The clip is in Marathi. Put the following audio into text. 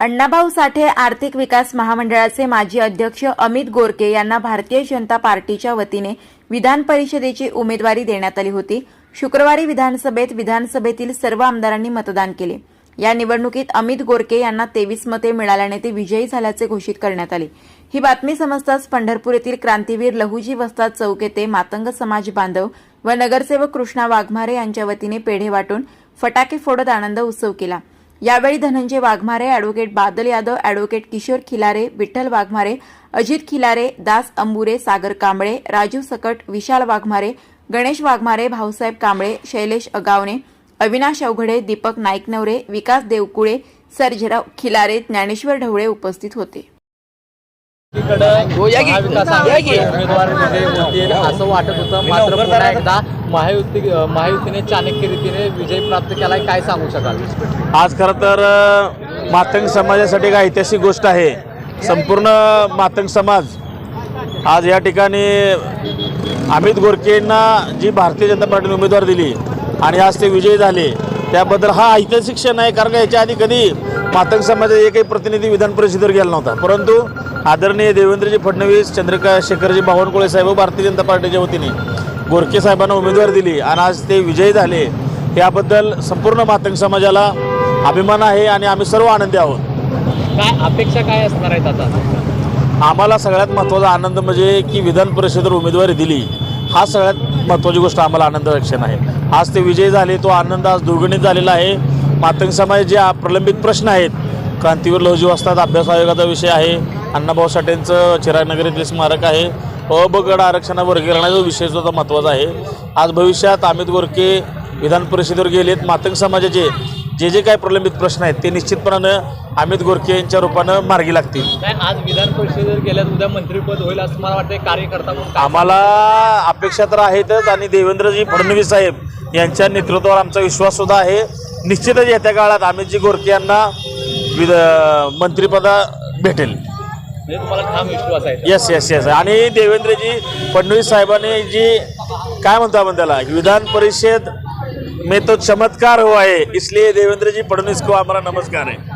अण्णाभाऊ साठे आर्थिक विकास महामंडळाचे माजी अध्यक्ष अमित गोरके यांना भारतीय जनता पार्टीच्या वतीने विधान परिषदेची उमेदवारी देण्यात आली होती. शुक्रवारी विधानसभेत विधानसभेतील सर्व आमदारांनी मतदान केले. या निवडणुकीत अमित गोरके यांना तेवीस मते मिळाल्याने ते विजयी झाल्याचे घोषित करण्यात आले. ही बातमी समजताच पंढरपूर येथील क्रांतीवीर लहुजी वस्ताद चौक येथे मातंग समाज बांधव व नगरसेवक कृष्णा वाघमारे यांच्या वतीने पेढे वाटून फटाके फोडत आनंद उत्सव केला. यावेळी धनंजय वाघमारे अॅडव्होकेट बादल यादव अॅडव्होकेट किशोर खिलारे विठ्ठल वाघमारे अजित खिलारे दास अंबुरे सागर कांबळे राजू सकट विशाल वाघमारे गणेश वाघमारे भाऊसाहेब कांबळे शैलेश अगावणे अविनाश अवघडे दीपक नाईकनवरे विकास देवकुळे सर्जेराव खिलारे ज्ञानेश्वर ढवळे उपस्थित होते महाविकास आघाडीचे उमेदवार विजयी होतील असं वाटत होतं. मात्र पुन्हा एकदा महायुती महायुतीने चाणक्य रीतीने विजय प्राप्त केलाय. काय सांगू शकाल? आज खरं तर मातंग समाजासाठी एक ऐतिहासिक गोष्ट आहे. संपूर्ण मातंग समाज आज या ठिकाणी अमित गोरकेंना जी भारतीय जनता पार्टीने उमेदवार दिली आणि आज ते विजयी झाले त्याबद्दल हा ऐतिहासिक क्षण आहे कारण याच्या आधी कधी मातंग समाजाचा एकही प्रतिनिधी विधान परिषदेवर गेला नव्हता. परंतु आदरणीय देवेंद्रजी फडणवीस चंद्रका शेखरजी बावनकुळे साहेब व भारतीय जनता पार्टीच्या वतीने गोरके साहेबांना उमेदवार दिली आणि आज ते विजयी झाले. याबद्दल संपूर्ण मातंग समाजाला अभिमान आहे आणि आम्ही सर्व आनंदी आहोत. काय अपेक्षा काय असणार आहेत आता? आम्हाला सगळ्यात महत्त्वाचा आनंद म्हणजे की विधान परिषदेवर उमेदवारी दिली. हा सगळ्यात महत्त्वाची गोष्ट आम्हाला आनंदाचं क्षण आहे. आज ते विजय झाले तो आनंद आज दुर्गणित झालेला आहे. मातंग समाज जे प्रलंबित प्रश्न आहेत क्रांतीवीर लहुजी वस्ताद अभ्यास आयोगाचा विषय आहे. अण्णाभाऊ साठेंचं चिरागनगर येथील स्मारक आहे. अ ब गट आरक्षणावर वर्गीकरणाचा विषय सुद्धा महत्त्वाचा आहे. आज भविष्यात अमित गोरके विधान परिषदेवर गेलेत. मातंग समाजाचे जे जे काही प्रलंबित प्रश्न आहेत ते निश्चितपणानं अमित गोरके यांच्या रूपानं मार्गी लागतील. काय आज विधान परिषदेवर गेल्यात उद्या मंत्रीपद होईल असं मला वाटतं कार्यकर्ता म्हणून. काय आम्हाला अपेक्षा तर आहेतच आणि देवेंद्रजी फडणवीस साहेब यांच्या नेतृत्वावर आमचा विश्वास सुद्धा आहे. निश्चितच येत्या काळात अमितजी गोरके यांना विध मंत्रिपदा भेटेल. म्हणजे तुम्हाला ठाम विश्वास आहे. येस येस येस आणि देवेंद्रजी फडणवीस साहेबांनी जी काय म्हणतो आपण त्याला? विधान परिषद में तो चमत्कार हुआ है इसलिए देवेंद्र जी फडणवीस को हमारा नमस्कार है